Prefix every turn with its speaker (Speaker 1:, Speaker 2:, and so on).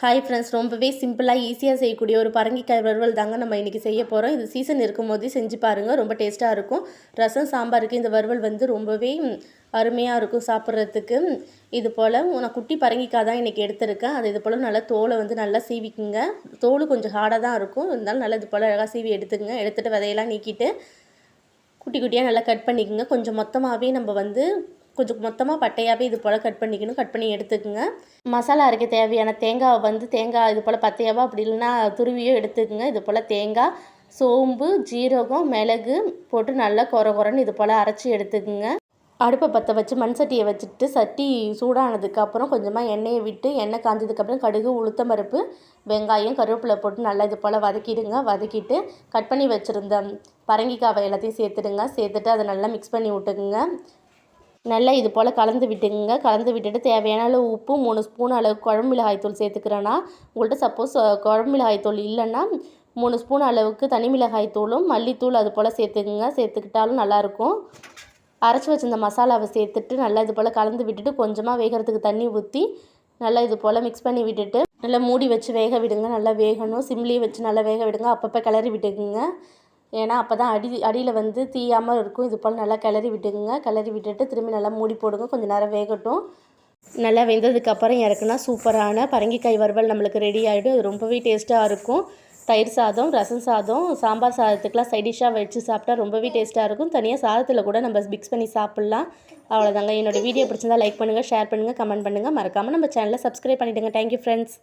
Speaker 1: Hi friends ரொம்பவே சிம்பிளாக ஈஸியாக செய்யக்கூடிய ஒரு பரங்கிக்காய் வறுவல் தாங்க நம்ம இன்றைக்கி செய்ய போகிறோம் இது சீசன் இருக்கும் போதே செஞ்சு பாருங்கள் ரொம்ப டேஸ்ட்டாக இருக்கும். ரசம் சாம்பாருக்கு இந்த வறுவல் வந்து ரொம்பவே அருமையாக இருக்கும் சாப்பிட்றதுக்கு. இது போல் நான் குட்டி பரங்கிக்காய் தான் இன்றைக்கி எடுத்திருக்கேன். அது இது போல் நல்லா தோலை வந்து நல்லா சீவிக்குங்க. தோல் கொஞ்சம் ஹார்டாக தான் இருக்கும். இருந்தாலும் நல்லா இது போல் அழகாக சீவி எடுத்துக்கங்க. எடுத்துகிட்டு விதையெல்லாம் நீக்கிட்டு குட்டி குட்டியாக நல்லா கட் பண்ணிக்கோங்க. கொஞ்சம் மொத்தமாகவே நம்ம வந்து கொஞ்சம் மொத்தமாக பட்டையாகவே இது போல் கட் பண்ணிக்கணும். கட் பண்ணி எடுத்துக்கோங்க. மசாலா அரைக்க தேவையான தேங்காவை வந்து தேங்காய் இது போல் பத்தையாவோ அப்படி இல்லைன்னா துருவியோ எடுத்துக்கோங்க. இது போல் தேங்காய் சோம்பு ஜீரகம் மிளகு போட்டு நல்லா கொர கொரன்னு இது போல் அரைச்சி எடுத்துக்கோங்க. அடுப்பை பற்ற வச்சு மண் சட்டியை வச்சுட்டு சட்டி சூடானதுக்கப்புறம் கொஞ்சமாக எண்ணெயை விட்டு எண்ணெய் காஞ்சதுக்கப்புறம் கடுகு உளுத்தம் பருப்பு வெங்காயம் கருவேப்பிலை போட்டு நல்லா இது போல் வதக்கிடுங்க. வதக்கிட்டு கட் பண்ணி வச்சுருந்த பரங்கிக்காவை எல்லாத்தையும் சேர்த்துடுங்க. சேர்த்துட்டு அதை நல்லா மிக்ஸ் பண்ணி விட்டுக்குங்க. நல்லா இது போல் கலந்து விட்டுங்க. கலந்து விட்டுட்டு தேவையான அளவு உப்பு மூணு ஸ்பூன் அளவு குழம்பு மிளகாய் தூள் சேர்த்துக்கிறேன்னா உங்கள்கிட்ட சப்போஸ் குழம்பு மிளகாய் தூள் இல்லைன்னா மூணு ஸ்பூன் அளவுக்கு தனி மிளகாய் தூளும் மல்லித்தூள் அது போல் சேர்த்துக்குங்க. சேர்த்துக்கிட்டாலும் நல்லாயிருக்கும். அரைச்சி வச்சிருந்த மசாலாவை சேர்த்துட்டு நல்லா இது போல் கலந்து விட்டுட்டு கொஞ்சமாக வேகிறதுக்கு தண்ணி ஊற்றி நல்லா இது போல் மிக்ஸ் பண்ணி விட்டுட்டு நல்லா மூடி வச்சு வேக விடுங்க. நல்லா வேகணும். சிம்லேயே வச்சு நல்லா வேக விடுங்க. அப்பப்போ கிளறி விட்டுக்குங்க. ஏன்னா அப்போ தான் அடி அடியில் வந்து தீயாமல் இருக்கும். இது போல் நல்லா கிளறி விட்டுக்குங்க. கிளறி விட்டுட்டு திரும்பி நல்லா மூடி போடுங்க. கொஞ்சம் நேரம் வேகட்டும். நல்லா வெந்ததுக்கப்புறம் இறக்குனா சூப்பரான பரங்கிக்காய் வறுவல் நம்மளுக்கு ரெடி ஆகிடும் அது ரொம்பவே டேஸ்ட்டாக இருக்கும். தயிர் சாதம் ரசம் சாதம் சாம்பார் சாதத்துக்கெலாம் சைடிஷாக வச்சு சாப்பிட்டா ரொம்பவே டேஸ்ட்டாக இருக்கும். தனியாக சாதத்தில் கூட நம்ம மிக்ஸ் பண்ணி சாப்பிட்லாம். அவ்வளோதாங்க என்னோடய வீடியோ பிடிச்சிருந்தா லைக் பண்ணுங்கள் ஷேர் பண்ணுங்கள் கமெண்ட் பண்ணுங்கள் மறக்காமல் நம்ம சேனலை சப்ஸ்கிரைப் பண்ணிவிடுங்க தேங்க்யூ ஃப்ரெண்ட்ஸ்